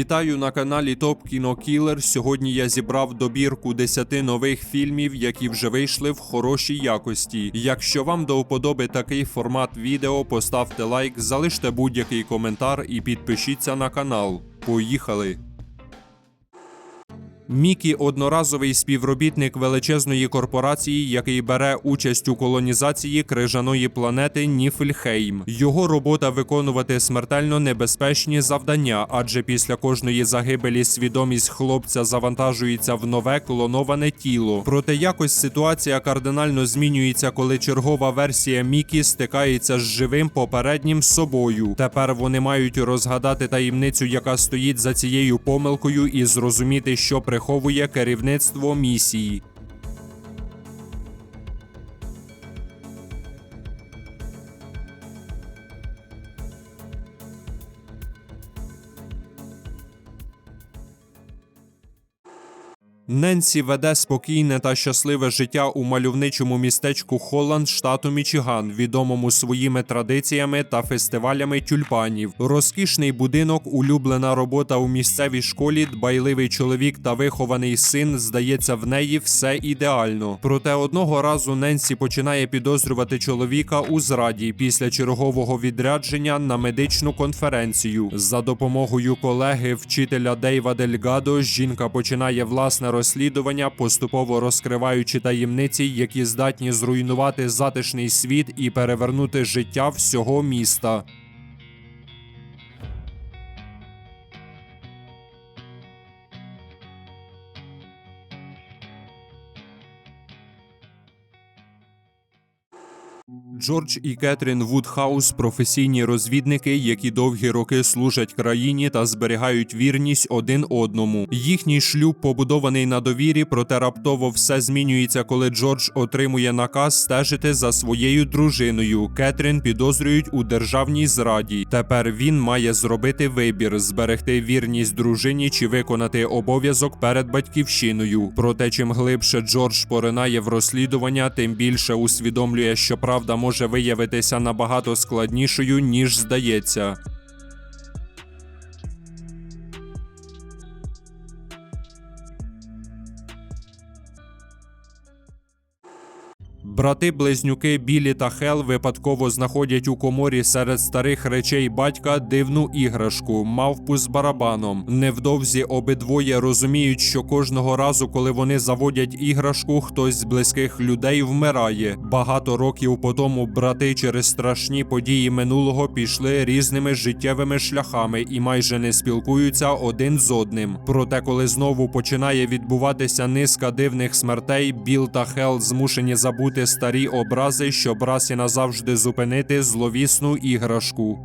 Вітаю на каналі Топ Кіно Кілер. Сьогодні я зібрав добірку 10 нових фільмів, які вже вийшли в хорошій якості. Якщо вам до вподоби такий формат відео, поставте лайк, залиште будь-який коментар і підпишіться на канал. Поїхали! Мікі одноразовий співробітник величезної корпорації, який бере участь у колонізації крижаної планети Ніфльхейм. Його робота виконувати смертельно небезпечні завдання, адже після кожної загибелі свідомість хлопця завантажується в нове клоноване тіло. Проте якось ситуація кардинально змінюється, коли чергова версія Мікі стикається з живим попереднім собою. Тепер вони мають розгадати таємницю, яка стоїть за цією помилкою, і зрозуміти, що приховує керівництво місії. Ненсі веде спокійне та щасливе життя у мальовничому містечку Холланд, штату Мічиган, відомому своїми традиціями та фестивалями тюльпанів. Розкішний будинок, улюблена робота у місцевій школі, дбайливий чоловік та вихований син. Здається, в неї все ідеально. Проте одного разу Ненсі починає підозрювати чоловіка у зраді після чергового відрядження на медичну конференцію. За допомогою колеги вчителя Дейва Дельгадо жінка починає власне розслідування, поступово розкриваючи таємниці, які здатні зруйнувати затишний світ і перевернути життя всього міста. Джордж і Кетрін Вудхаус професійні розвідники, які довгі роки служать країні та зберігають вірність один одному. Їхній шлюб побудований на довірі, проте раптово все змінюється, коли Джордж отримує наказ стежити за своєю дружиною. Кетрін підозрюють у державній зраді. Тепер він має зробити вибір: зберегти вірність дружині чи виконати обов'язок перед батьківщиною. Проте, чим глибше Джордж поринає в розслідування, тим більше усвідомлює, що правда може виявитися набагато складнішою, ніж здається. Брати-близнюки Білі та Хел випадково знаходять у коморі серед старих речей батька дивну іграшку, мавпу з барабаном. Невдовзі обидвоє розуміють, що кожного разу, коли вони заводять іграшку, хтось з близьких людей вмирає. Багато років по тому брати через страшні події минулого пішли різними життєвими шляхами і майже не спілкуються один з одним. Проте, коли знову починає відбуватися низка дивних смертей, Біл та Хел змушені забути старі образи, щоб раз і назавжди зупинити зловісну іграшку.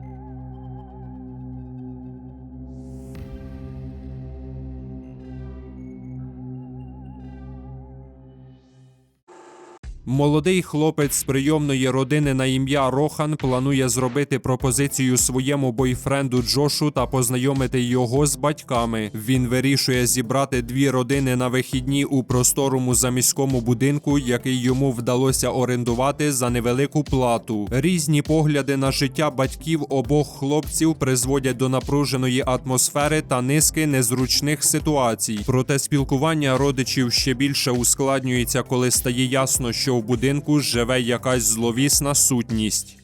Молодий хлопець з прийомної родини на ім'я Рохан планує зробити пропозицію своєму бойфренду Джошу та познайомити його з батьками. Він вирішує зібрати дві родини на вихідні у просторому заміському будинку, який йому вдалося орендувати за невелику плату. Різні погляди на життя батьків обох хлопців призводять до напруженої атмосфери та низки незручних ситуацій. Проте спілкування родичів ще більше ускладнюється, коли стає ясно, що в будинку живе якась зловісна сутність.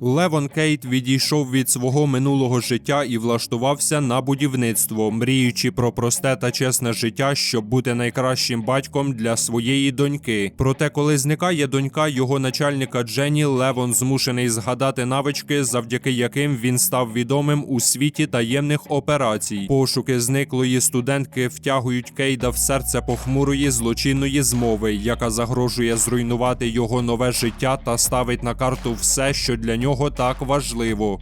Левон Кейт відійшов від свого минулого життя і влаштувався на будівництво, мріючи про просте та чесне життя, щоб бути найкращим батьком для своєї доньки. Проте, коли зникає донька його начальника Дженні, Левон змушений згадати навички, завдяки яким він став відомим у світі таємних операцій. Пошуки зниклої студентки втягують Кейда в серце похмурої злочинної змови, яка загрожує зруйнувати його нове життя та ставить на карту все, що для нього так важливо.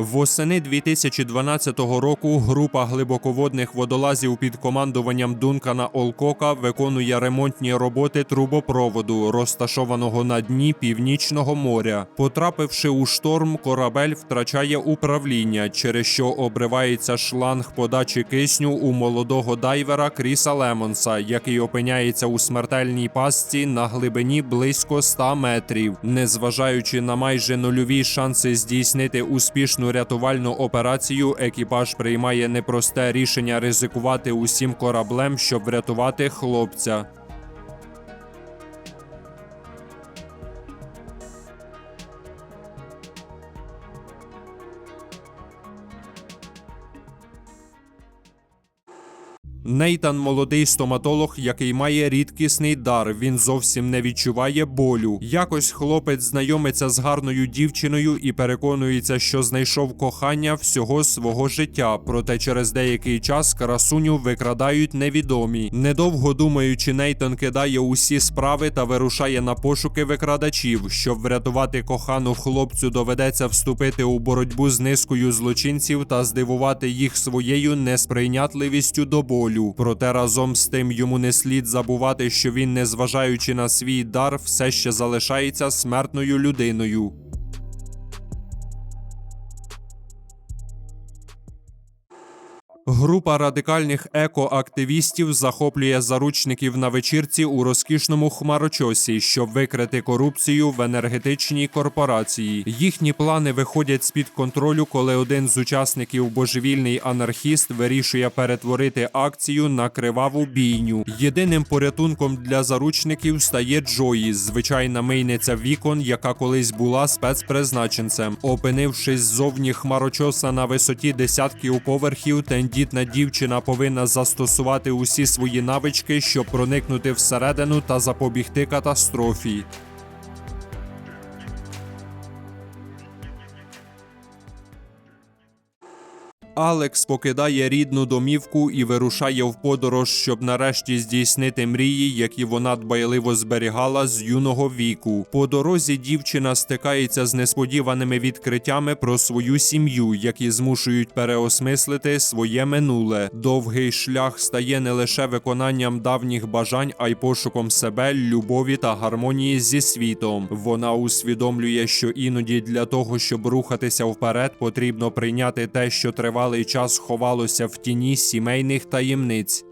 Восени 2012 року група глибоководних водолазів під командуванням Дункана Олкока виконує ремонтні роботи трубопроводу, розташованого на дні Північного моря. Потрапивши у шторм, корабель втрачає управління, через що обривається шланг подачі кисню у молодого дайвера Кріса Лемонса, який опиняється у смертельній пастці на глибині близько 100 метрів. Незважаючи на майже нульові шанси здійснити успішну рятувальну операцію, екіпаж приймає непросте рішення ризикувати усім кораблем, щоб врятувати хлопця. Нейтан молодий стоматолог, який має рідкісний дар. Він зовсім не відчуває болю. Якось хлопець знайомиться з гарною дівчиною і переконується, що знайшов кохання всього свого життя. Проте через деякий час красуню викрадають невідомі. Недовго думаючи, Нейтан кидає усі справи та вирушає на пошуки викрадачів. Щоб врятувати кохану хлопцю, доведеться вступити у боротьбу з низкою злочинців та здивувати їх своєю несприйнятливістю до болю. Проте разом з тим йому не слід забувати, що він, незважаючи на свій дар, все ще залишається смертною людиною. Група радикальних екоактивістів захоплює заручників на вечірці у розкішному хмарочосі, щоб викрити корупцію в енергетичній корпорації. Їхні плани виходять з під контролю, коли один з учасників божевільний анархіст вирішує перетворити акцію на криваву бійню. Єдиним порятунком для заручників стає Джої, звичайна мийниця вікон, яка колись була спецпризначенцем. Опинившись ззовні хмарочоса на висоті десятків поверхів, тендітна дівчина повинна застосувати усі свої навички, щоб проникнути всередину та запобігти катастрофі. Алекс покидає рідну домівку і вирушає в подорож, щоб нарешті здійснити мрії, які вона дбайливо зберігала з юного віку. По дорозі дівчина стикається з несподіваними відкриттями про свою сім'ю, які змушують переосмислити своє минуле. Довгий шлях стає не лише виконанням давніх бажань, а й пошуком себе, любові та гармонії зі світом. Вона усвідомлює, що іноді для того, щоб рухатися вперед, потрібно прийняти те, що тривалий час ховалося в тіні сімейних таємниць.